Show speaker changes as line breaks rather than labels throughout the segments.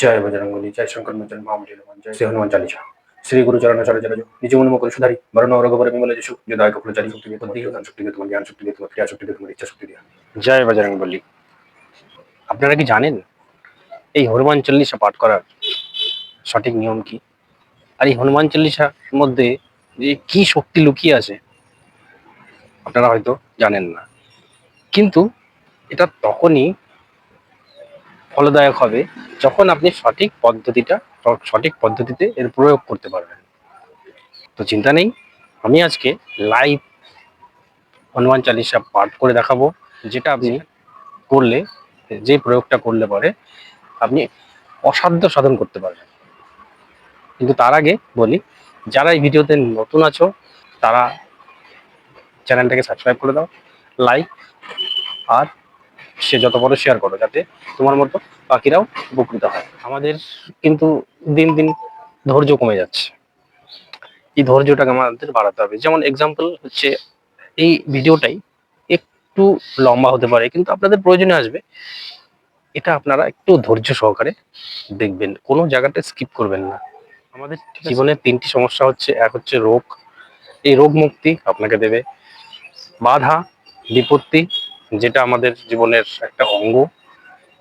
জয় বজরঙ্গলী জয় শঙ্কর মোচন মহামূল্য হনুমান জয় শ্রী হনুমান চালিসা। শ্রী গুরু চরণ চরণ চরণ নিজ মন মুকুল সুধারি বরণ রঘুবর বিমল যশু যদায় কপুর চারি, শক্তি তোমার জ্ঞান শক্তি তোমার জ্ঞান শক্তি তোমার ক্রিয়া শক্তি তোমার ইচ্ছা শক্তি দিয়ে
জয় বজরং বলি আপনারা কি জানেন এই হনুমান চল্লিশা পাঠ করার সঠিক নিয়ম কি? আর এই হনুমান চল্লিশার মধ্যে যে কি শক্তি লুকিয়ে আছে, আপনারা হয়তো জানেন না। কিন্তু এটা তখনই ফলদায়ক হবে যখন আপনি সঠিক পদ্ধতিটা সঠিক পদ্ধতিতে এর প্রয়োগ করতে পারবেন। তো চিন্তা নেই আমি আজকে লাইভ হনুমান চালিশা পাঠ করে দেখাবো যেটা আপনি করলে যে প্রয়োগটা করলে পরে আপনি অসাধ্য সাধন করতে পারবেন। কিন্তু তার আগে বলি যারা এই ভিডিওতে নতুন আছো তারা চ্যানেলটাকে সাবস্ক্রাইব করে দাও লাইক আর সে যত বড় শেয়ার করো যাতে তোমার মতো পাখিরাও উপকৃত হয়। আমাদের কিন্তু দিন দিন ধৈর্য কমে যাচ্ছে। এই ধৈর্যটাকে আমাদের বাড়াতে হবে। যেমন এক্সাম্পল হচ্ছে এই ভিডিওটাই একটু লম্বা হতে পারে কিন্তু আপনাদের প্রয়োজনে আসবে। এটা আপনারা একটু ধৈর্য সহকারে দেখবেন। কোনো জায়গাটা স্কিপ করবেন না। আমাদের জীবনের তিনটি সমস্যা হচ্ছে। এক হচ্ছে রোগ। এই রোগ মুক্তি আপনাকে দেবে। বাধা বিপত্তি যেটা আমাদের জীবনের একটা অঙ্গ।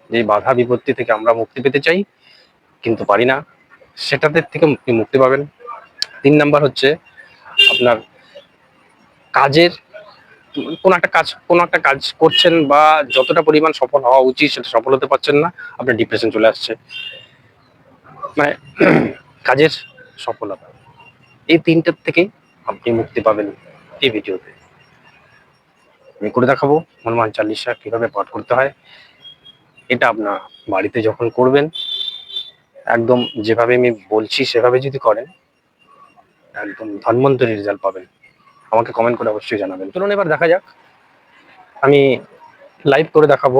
যে বাধা বিপত্তি থেকে আমরা মুক্তি পেতে চাই, কিন্তু পারি না। সেটাতে থেকে আপনি মুক্তি পাবেন। তিন নাম্বার হচ্ছে আপনার কাজের, কোন একটা কাজ, কোন একটা কাজ করছেন বা যতটা পরিমাণ সফল হওয়া উচিত সেটা সফল হতে পারছেন না, আপনার ডিপ্রেশন চলে আসছে। মানে কাজের সফলতা। এই তিনটার থেকে আপনি মুক্তি পাবেন এই ভিডিওতে আমি করে দেখাবো হনুমান চালিশা কীভাবে পাঠ করতে হয়। এটা আপনার বাড়িতে যখন করবেন, একদম যেভাবে আমি বলছি সেভাবে যদি করেন, একদম ধন্বন্তরী রেজাল্ট পাবেন। আমাকে কমেন্ট করে অবশ্যই জানাবেন। চলুন এবার দেখা যাক। আমি লাইভ করে দেখাবো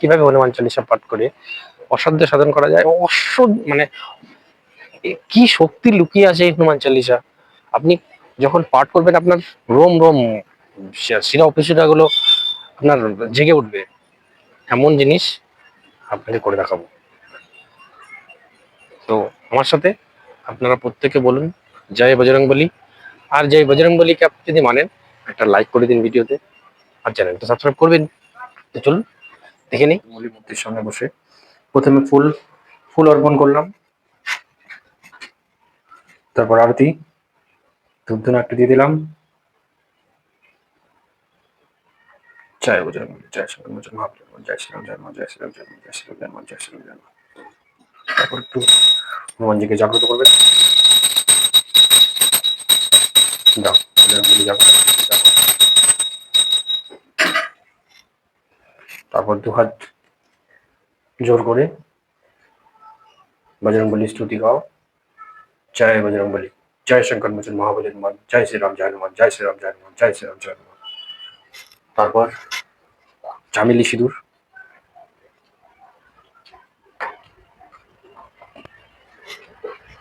কীভাবে হনুমান চালিশা পাঠ করে অসাধ্য সাধন করা যায়। অশ্ব মানে কি শক্তি লুকিয়ে আছে হনুমান চালিশা? আপনি যখন পাঠ করবেন, আপনার রোম রোম শিরা অফিসিরা গুলো আপনার জেগে উঠবে। এমন জিনিস আপনাকে করে দেখাবো। তো আমার সাথে আপনারা প্রত্যেকে বলুন, জয় বজরং বলি। আর জয় বজরং বলিকে আপনি যদি মানেন, একটা লাইক করে দিন ভিডিওতে। আর চ্যানেলটা সাবস্ক্রাইব করবেন। তো চলুন, দেখে নিই।
মৌলি মূর্তির সামনে বসে। প্রথমে ফুল ফুল অর্পণ করলাম। তারপর আরতি। ধূপধুনা একটা দিয়ে দিলাম। জয় বজরঙ্গ জয় শ্রী রাম জয় মহাপ্রভু জয় শ্রী রাম জয় মা জয় শ্রী রাম জয় মা জয় শ্রী রাম জয় মা জয় শ্রী রাম জয় মা তারপর একটু হনুমানজিকে জাগ্রত করবেন যাও বজরঙ্গবলী জাগ্রত জাগ্রত। তারপর দু হাত জোর করে বজরঙ্গবলী স্তুতি গাও জয় বজরঙ্গবলী জয় শঙ্কর মোচন মহাবলী হনুমান জয় শ্রীরাম জয় হনুমান জয় শ্রীরাম জয় হনুমান জয় শ্রীরাম জয় হনুমান তারপর চামেলি সিঁদুর।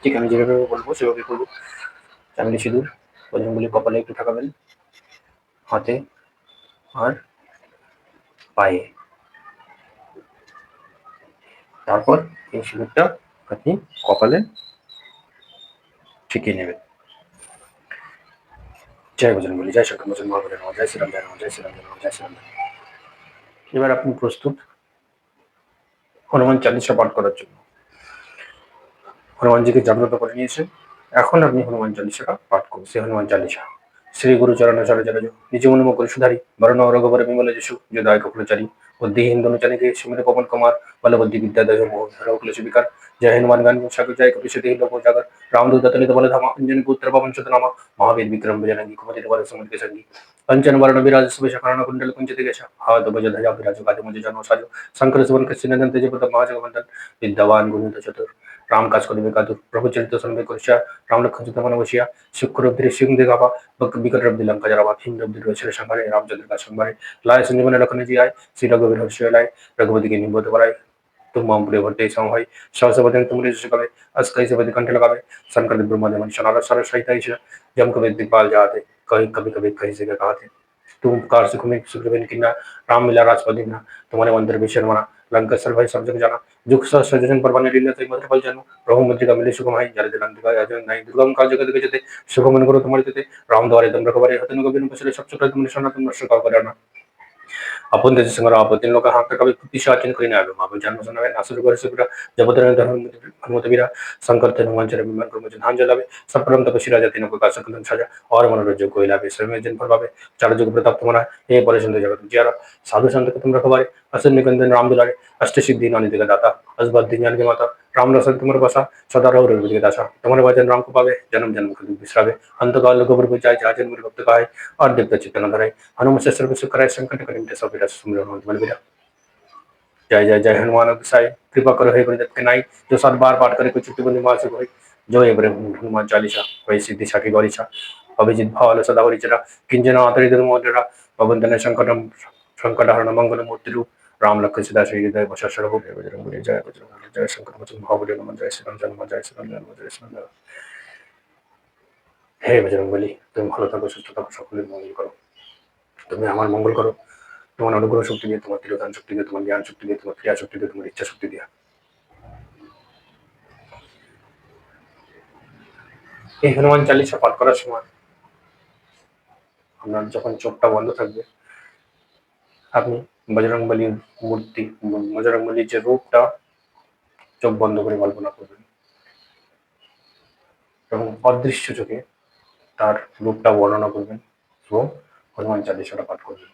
ঠিক আমি যেভাবে বলব সেভাবে করব। চামেলি সিঁদুর বজরঙ্গবলী কপালে একটু ঠাকাবেন। হাতে আর পায়ে। তারপর এই সিঁদুরটা আপনি কপালে ঠিকিয়ে নেবেন। জয় বজরং বলি জয় শঙ্কর মোচন মহাবীর নমঃ, জয় শ্রীরাম জয় রাম জয় শ্রীরাম জয় রাম জয় শ্রীরাম। এবার আপনি প্রস্তুত হনুমান চালিশা পাঠ করার জন্য। হনুমানজিকে জাগ্রত করে নিয়েছেন। এখন আপনি হনুমান চালিশাটা পাঠ করুন। সে হনুমান চালিশা শ্রী গুরু চরণ চরণ চরণ নিজ মন মুকুল সুধারি। বরণ রঘুবর বিমল যশু। যদায় কপুরচারী বুদ্ধিহীন দনুচারীকে সুমিত পবন কুমার। বলবুদ্ধি বিদ্যাদয় মোহ ধরকুল শিবিকার জয় হনুমান গান সাগর জয় কপিশতি লোক জাগর రామదూతతలిత బలధామ అంజని పుత్ర పవంచతనామ మహావీర్ విక్రమ జనంగి కుమతి వర సముద్ర సంగి పంచన వరణ విరాజ శుభేష కరణ కుండల కుంచిత కేశ హాత భజ ధజా విరాజ గాది మజ జనో సాజు శంకర సువన్ కృష్ణ నందన తేజపత మహాజగవందన్ విద్యవాన్ గుణిత చతుర్ রাম কাজ করিবে কাতুর প্রভু চরিত্র শুনবে করিয়া রাম লক্ষণ চিন্তা মনে বসিয়া শুক্র রব্দি সিং দে গাবা রঘুপতিকে নিবদ্ধ করায় श्री रघुवीर हर्षय लाय रघुपति के निबोध बराय तुम माम प्रिय भट्टे संहाय सहस्रपति तुम ऋषि कवे अस कैसे पति कंठ लगावे शंकर ब्रह्मा देव शनार सर सहित ईश जम कभी दिपाल जाते कहीं कभी कभी कहीं से कहा थे तुम कार सुख में सुग्रीवन किन्ना राम मिला राजपदी ना तुम्हारे मंदिर में शर्मना लंकेश्वर भाई सब जगह जाना जुग सजन पर बने लीला तो मधुर फल जानो प्रभु मंत्री का मिले सुखम हाई जल जलंतिका अजन नहीं दुर्गम काल जगत के जते शुभ मन करो तुम्हारे जते राम द्वारे दम रखबारे हतन को बिनु पसरे सब सब तुम निशाना तुम नष्ट का करना আপন দেশ সংগ্রাম লোক হাঁকা কবি পিছু আচরণ করি না আবু জন্ম শোনাবে নাসুর করে সুবিরা জবতরণ ধর্মতবীরা শঙ্কর তে রোমাঞ্চের বিমান কর্ম ধান জ্বলাবে সপ্রম তপশিরা জাতি নক কাশ সাজা, অর চার যুগ প্রতাপ তোমরা সাধু সন্তকে তোমরা খবরে असन निकंदन राम दुलारे, अष्ट सिद्धि नानी दिगा दाता असबद्ध ज्ञान के माता, राम रसन तुमर बसा सदा रहो रघुपति दासा तुम्हारे वचन राम को पावे, जन्म जन्म कभी बिसरावे। अंत काल गोबर को जाय जाजन मेरे भक्त का है और दिव्य चित्तन धराय हनुमत से सर्व सुख कराय संकट करिम सब विरा सुमर हनुमत बल विरा जय जय जय, हनुमान गोसाई कृपा करो हे गुरुदेव के नाई, जो सात बार पाठ करे कोई छुट्टी बंदी मार से कोई जो हे हनुमान चालीसा कोई सिद्धि साखी गौरीसा। अभिजित भावल सदा वरिचरा किंजन आतरि धर्म मोदरा पवंतन संकटम संकटहरण मंगल मूर्ति रूप। রাম লক্ষ্মণ সীতা শ্রী হৃদয় বসা সর্বভূমি বজরং বলি, জয় বজরং জয় শঙ্কর বচন মহাবলী নমন জয় শ্রীরাম জন্ম জয় শ্রীরাম জন্ম জয় শ্রীরাম হে বজরং বলি, তুমি ভালো থাকো, সুস্থ থাকো, সকলের মঙ্গল করো। তুমি আমার মঙ্গল করো। তোমার অনুগ্রহ শক্তি দিয়ে, তোমার তিরোধান শক্তি দিয়ে, তোমার জ্ঞান শক্তি দিয়ে, তোমার ক্রিয়া শক্তি দিয়ে, তোমার ইচ্ছা শক্তি দিয়ে। এই হনুমান চালিশা পাঠ করার সময় আপনার যখন চোখটা বন্ধ থাকবে, আপনি বজরং বলির মূর্তি বজরং বলির যে রূপটা, চোখ বন্ধ করে কল্পনা করবেন। এবং অদৃশ্য চোখে তার রূপটা বর্ণনা করবেন এবং হনুমান চালিসাটা পাঠ করবেন।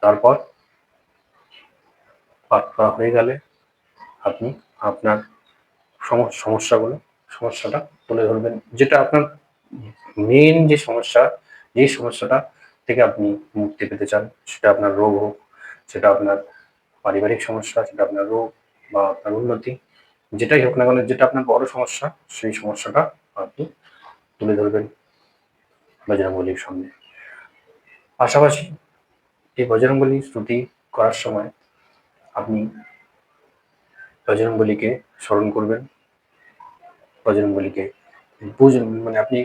তারপর পাঠ করা হয়ে গেলে আপনি আপনার সম- সমস্যাগুলো, সমস্যাটা তুলে ধরবেন। যেটা আপনার মেন যে সমস্যা, যে সমস্যাটা থেকে আপনি মুক্তি পেতে চান, সেটা আপনার রোগ হোক সেটা আপনার পারিবারিক সমস্যা, সেটা আপনার রোগ বা আপনার উন্নতি, যেটাই হোক না কেন, যেটা আপনার বড় সমস্যা, সেই সমস্যাটা আপনি তুলে ধরবেন বজরঙ্গলির সামনে। পাশাপাশি এই বজরঙ্গলি স্তুতি করার সময় আপনি বজরঙ্গলিকে স্মরণ করবেন। বজরঙ্গলিকে বুঝ মানে আপনি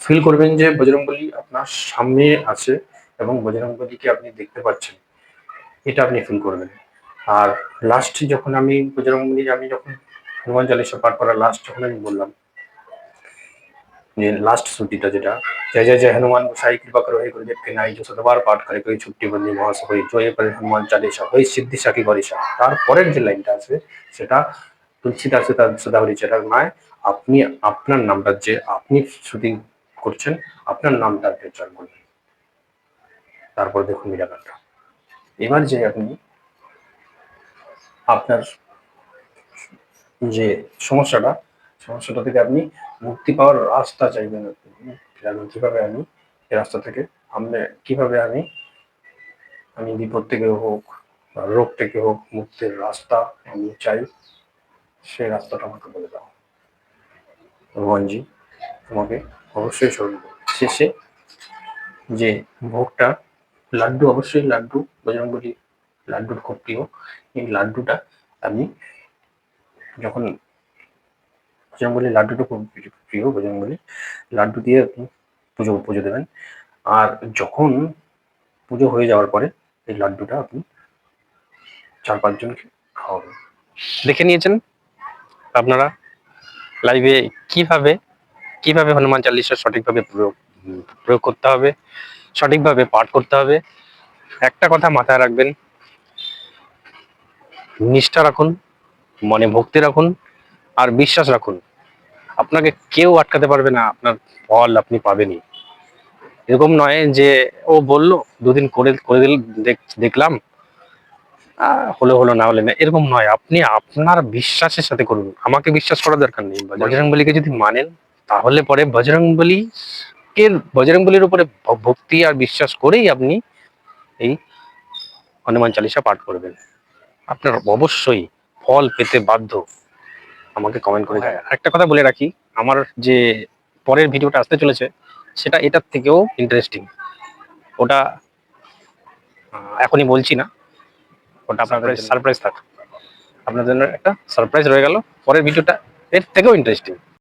ফিল করবেন যে বজরঙ্গলি আপনার সামনে আছে এবং বজরঙ্গলিকে আপনি দেখতে পাচ্ছেন। এটা আপনি ফিল করবেন। আর লাস্ট যখন আমি বজরং মন্দির আমি যখন হনুমান চালিশা পাঠ করার লাস্ট যখন আমি বললাম, যে লাস্ট শ্রুতিটা যেটা, জয় জয় জয় হনুমান গোসাই, কৃপা করে হয়ে গুরুদেব কে নাই যে শতবার পাঠ করে কই ছুটি বন্দি মহাস হই জয় করে হনুমান চালিশা, হই সিদ্ধি সাকি গরিশা। তারপরের যে লাইনটা আছে, সেটা তুলসীদাসে তার সদাহরি চেটার নয় আপনি, আপনার নামটা যে আপনি শ্রুতি করছেন, আপনার নামটা উচ্চারণ করবেন। তারপর দেখুন মিরাকারটা এবার যে আপনি আপনার যে সমস্যাটা সমস্যাটা থেকে আপনি মুক্তি পাওয়ার রাস্তা চাইবেন আপনি। কীভাবে আমি এই রাস্তা থেকে আমরা কীভাবে আমি আমি বিপদ থেকে হোক বা রোগ থেকে হোক মুক্তির রাস্তা আমি চাই, সেই রাস্তাটা আমাকে বলে দাও। ভগবানজি, তোমাকে অবশ্যই স্মরণ শেষে যে ভোগটা লাড্ডু, অবশ্যই লাড্ডু বজরঙ্গলি লাড্ডুর খুব প্রিয়। এই লাড্ডুটা আমি যখন বজরঙ্গলি লাড্ডুটা খুব প্রিয় বজরঙ্গলি লাড্ডু দিয়ে আপনি পুজো পুজো দেবেন। আর যখন পুজো হয়ে যাওয়ার পরে এই লাড্ডুটা আপনি চার পাঁচজনকে খাওয়াবেন।
দেখে নিয়েছেন আপনারা লাইভে কীভাবে কীভাবে হনুমান চালিশা সঠিকভাবে প্রয়োগ প্রয়োগ করতে হবে? সঠিকভাবে পাঠ করতে হবে। একটা কথা মাথায় রাখবেন। নিষ্ঠা রাখুন, মনে ভক্তি রাখুন, আর বিশ্বাস রাখুন। আপনাকে কেউ আটকাতে পারবে না, আপনার ফল আপনি পাবেনই। এরকম নয় যে, ও বলল, দুদিন করে করে দিল দেখলাম হলো হলো, না হলে না। এরকম নয়, আপনি আপনার বিশ্বাসের সাথে করুন। আমাকে বিশ্বাস করার দরকার নেই। বজরং বলিকে যদি মানেন, তাহলে পরে বজরং বলি এর বজরং বলির উপরে ভক্তি আর বিশ্বাস করেই আপনি এই হনুমান চালিসা পাঠ করবেন। আপনার অবশ্যই ফল পেতে বাধ্য। আমাকে কমেন্ট করে জানান। একটা কথা বলে রাখি আমার যে পরের ভিডিওটা আসতে চলেছে সেটা এটার থেকেও ইন্টারেস্টিং ওটা এখনই বলছি না। ওটা আপনার সারপ্রাইজ থাক। আপনার জন্য একটা সারপ্রাইজ রয়ে গেল। পরের ভিডিওটা এর থেকেও ইন্টারেস্টিং